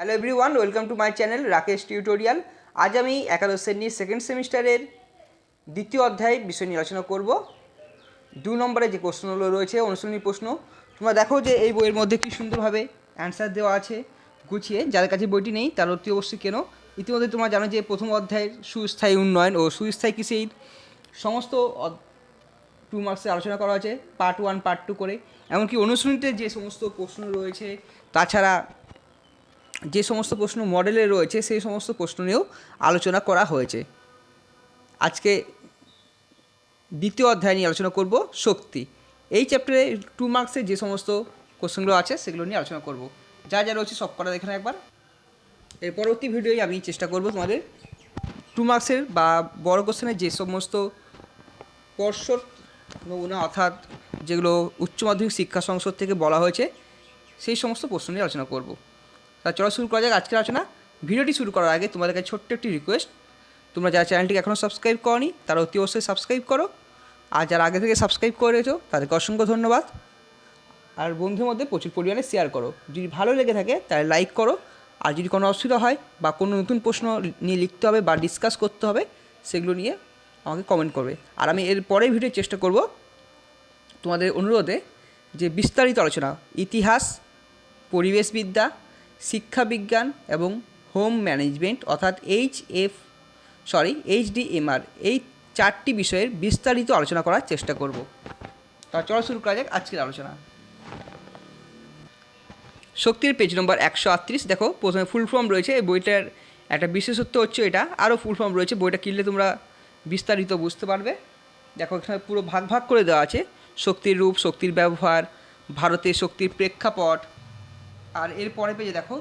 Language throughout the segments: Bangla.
Hello everyone welcome to my channel Rakesh tutorial আজ আমি একাদশ শ্রেণির সেকেন্ড সেমিস্টারের দ্বিতীয় অধ্যায় বিষয় নিয়ে আলোচনা করব। দু নম্বরে যে প্রশ্নগুলো রয়েছে, অনুশীলনী প্রশ্ন, তোমরা দেখো যে এই বইয়ের মধ্যে কি সুন্দরভাবে অ্যান্সার দেওয়া আছে, গুছিয়ে। যাদের কাছে বইটি নেই, তার অতি অবশ্যই কেন। ইতিমধ্যে তোমরা জানো যে প্রথম অধ্যায়ের সুস্থায়ী উন্নয়ন ও সুস্থায়ী কৃষির সমস্ত টু মার্কসে আলোচনা করা হয়েছে পার্ট ওয়ান পার্ট টু করে। এমনকি অনুশীলনীতে যে সমস্ত প্রশ্ন রয়েছে, তাছাড়া যে সমস্ত প্রশ্ন মডেলে রয়েছে, সেই সমস্ত প্রশ্ন নিয়েও আলোচনা করা হয়েছে। আজকে দ্বিতীয় অধ্যায় নিয়ে আলোচনা করব শক্তি। এই চ্যাপ্টারে টু মার্কসে যে সমস্ত কোশ্চেনগুলো আছে, সেগুলো নিয়ে আলোচনা করব। যা যা রয়েছে সব করা দেখে নাও একবার। এর পরবর্তী ভিডিওয় আমি চেষ্টা করব তোমাদের টু মার্কসের বা বড় কোশ্চেনের যে সমস্ত পর্ষদ নমুনা অর্থাৎ যেগুলো উচ্চ মাধ্যমিক শিক্ষা সংসদ থেকে বলা হয়েছে, সেই সমস্ত প্রশ্ন নিয়ে আলোচনা করব। তা চলো শুরু করা যাক। আজকের আলোচনা। ভিডিওটি শুরু করার আগে তোমাদের কাছে ছোট্ট একটি রিকোয়েস্ট তোমরা যারা চ্যানেলটিকে এখনও সাবস্ক্রাইব করনি, তারা অতি অবশ্যই সাবস্ক্রাইব করো। আর যারা আগে থেকে সাবস্ক্রাইব করে রেখেছো, তাদেরকে অসংখ্য ধন্যবাদ। আর বন্ধুর মধ্যে প্রচুর পরিমাণে শেয়ার করো। যদি ভালো লেগে থাকে, তাহলে লাইক করো। আর যদি কোনো অসুবিধা হয় বা কোনো নতুন প্রশ্ন নিয়ে লিখতে হবে বা ডিসকাস করতে হবে, সেগুলো নিয়ে আমাকে কমেন্ট করবে। আর আমি এর পরের ভিডিও চেষ্টা করব তোমাদের অনুরোধে যে বিস্তারিত আলোচনা। ইতিহাস, পরিবেশবিদ্যা শিক্ষাবিজ্ঞান এবং হোম ম্যানেজমেন্ট অর্থাৎ এইচ এফ, সরি এইচডিএমআর এই চারটি বিষয়ের বিস্তারিত আলোচনা করার চেষ্টা করব। তা চলো শুরু করা যাক আজকের আলোচনা। শক্তির পেজ নম্বর একশো আটত্রিশ, দেখো, প্রথমে ফুল ফর্ম রয়েছে, এই বইটার একটা বিশেষত্ব হচ্ছে এটা, আরও ফুল ফর্ম রয়েছে, বইটা কিনলে তোমরা বিস্তারিত বুঝতে পারবে। দেখো, এখানে পুরো ভাগ ভাগ করে দেওয়া আছে, শক্তির রূপ, শক্তির ব্যবহার, ভারতের শক্তির প্রেক্ষাপট আর এর পরে পেজে দেখো,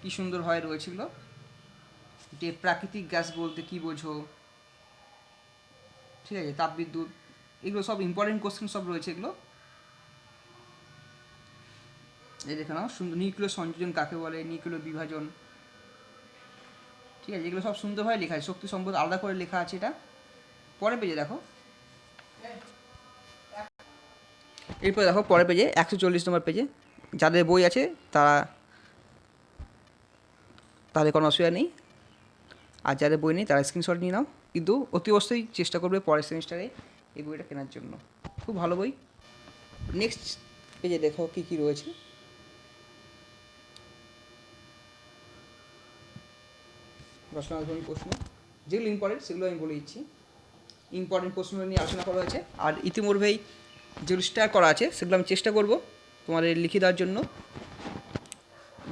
কী সুন্দরভাবে রয়েছিল যে প্রাকৃতিক গ্যাস বলতে কী বোঝো? ঠিক আছে, তাপবিদ্যুৎ, এগুলো সব ইম্পর্টেন্ট কোশ্চেন সব রয়েছে এগুলো। এই দেখে নাও, সুন্দর নিউক্লিয় সংযোজন কাকে বলে? নিউক্লিয় বিভাজন। ঠিক আছে, এগুলো সব সুন্দরভাবে লেখা আছে, শক্তি সম্পদ আলাদা করে লেখা আছে এটা। পরে পেজে দেখো। এরপরে দেখো পরে পেজে একশো চল্লিশ নম্বর পেজে যাদের বই আছে, তারা, তাদের কোনো অসুবিধা নেই। আর যাদের বই নেই, তারা স্ক্রিনশট নিয়ে নাও। কিন্তু অতি অবশ্যই চেষ্টা করবে পরের সেমিস্টারে এই বইটা কেনার জন্য। খুব ভালো বই। নেক্সট পেজে দেখো কী কী রয়েছে। রচনাধর্মী প্রশ্ন। যেগুলো ইম্পর্টেন্ট সেগুলো আমি বলে দিচ্ছি। ইম্পর্টেন্ট প্রশ্নগুলো নিয়ে আলোচনা করা হয়েছে। আর ইতিমধ্যেই যেগুলো স্টার করা আছে, সেগুলো আমি চেষ্টা করব। তোমাদের লিখে দেওয়ার জন্য।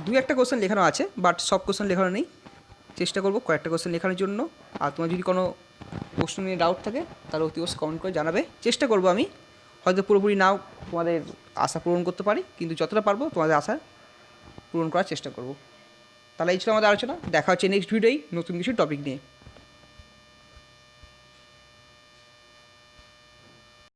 দু একটা কোশ্চেন লেখানো আছে বাট সব কোশ্চেন লেখানো নেই। চেষ্টা করব কয়েকটা কোশ্চেন লেখানোর জন্য। আর তোমার যদি কোনো প্রশ্ন নিয়ে ডাউট থাকে, তাহলে অতি অবশ্যই কমেন্ট করে জানাবে। চেষ্টা করব আমি। হয়তো পুরোপুরি নাও তোমাদের আশা পূরণ করতে পারি, কিন্তু যতটা পারব তোমাদের আশা পূরণ করার চেষ্টা করব। তাহলে এই ছিল আমাদের আলোচনা। দেখা হচ্ছে নেক্সট ভিডিওই নতুন কিছু টপিক নিয়ে।